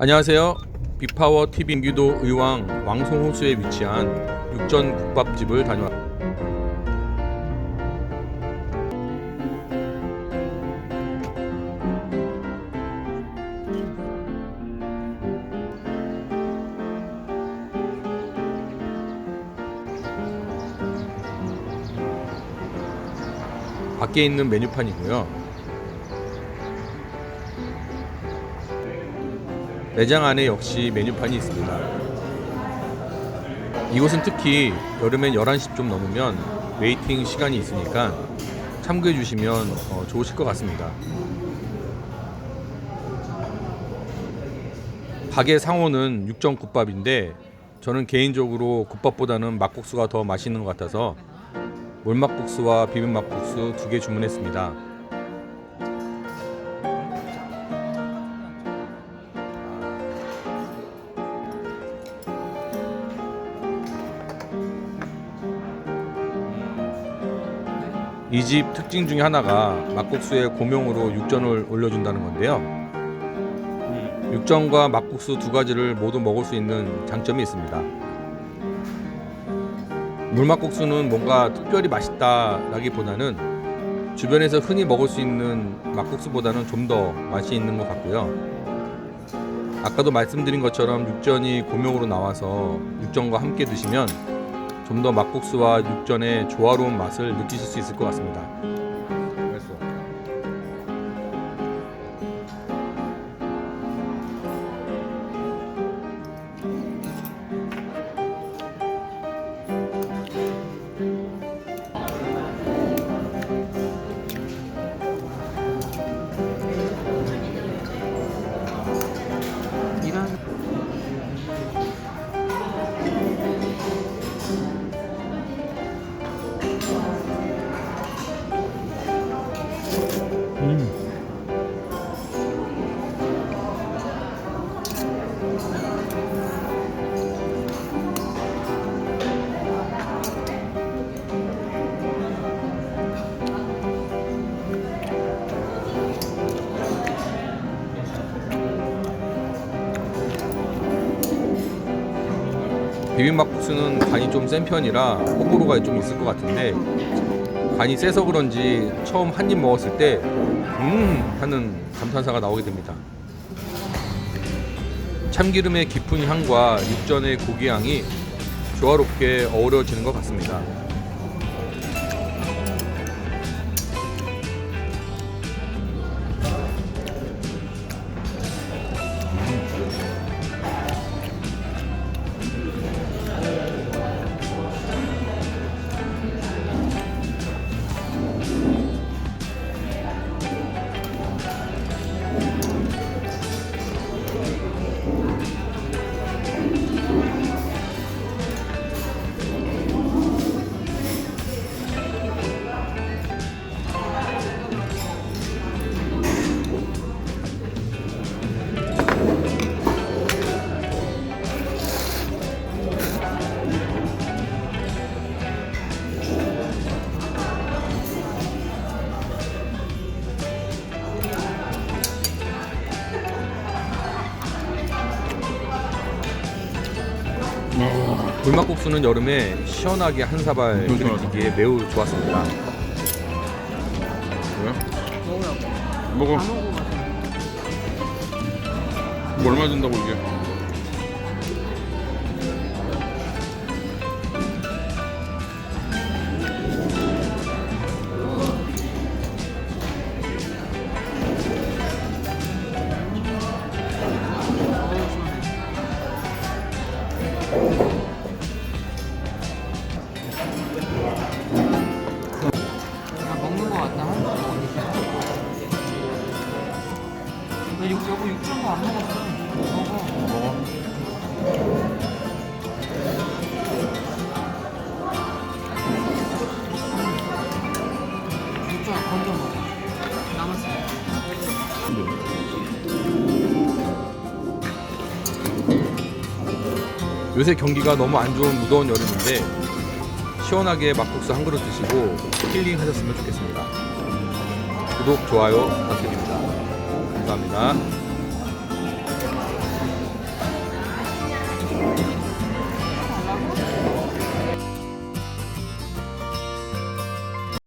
안녕하세요. 빅파워 TV 인기도 의왕 왕송호수에 위치한 육전 국밥집을 다녀왔. 밖에 있는 메뉴판이고요. 매장 안에 역시 메뉴판이 있습니다. 이곳은 특히 여름엔 11시 좀 넘으면 웨이팅 시간이 있으니까 참고해 주시면 어, 좋으실 것 같습니다. 가게 상호는 육전 국밥인데 저는 개인적으로 국밥보다는 막국수가 더 맛있는 것 같아서 물막국수와 비빔막국수 두 개 주문했습니다. 이 집 특징 중에 하나가 막국수에 고명으로 육전을 올려준다는 건데요. 육전과 막국수 두 가지를 모두 먹을 수 있는 장점이 있습니다. 물막국수는 뭔가 특별히 맛있다라기보다는 주변에서 흔히 먹을 수 있는 막국수보다는 좀 더 맛이 있는 것 같고요. 아까도 말씀드린 것처럼 육전이 고명으로 나와서 육전과 함께 드시면 좀 더 막국수와 육전의 조화로운 맛을 느끼실 수 있을 것 같습니다. 비빔막국수는 간이 좀 센 편이라 호불호가 좀 있을 것 같은데 간이 세서 그런지 처음 한 입 먹었을 때 음 하는 감탄사가 나오게 됩니다. 참기름의 깊은 향과 육전의 고기 향이 조화롭게 어우러지는 것 같습니다. 불막국수는 여름에 시원하게 한 사발 들이키기에 매우 좋았습니다. 왜? 먹으라고 먹어. 다 먹고 가자 뭐 얼마 준다고 이게? 남았어 요새 경기가 너무 안 좋은 무더운 여름인데 시원하게 막국수 한 그릇 드시고 힐링 하셨으면 좋겠습니다. 구독, 좋아요 부탁드립니다. 감사합니다.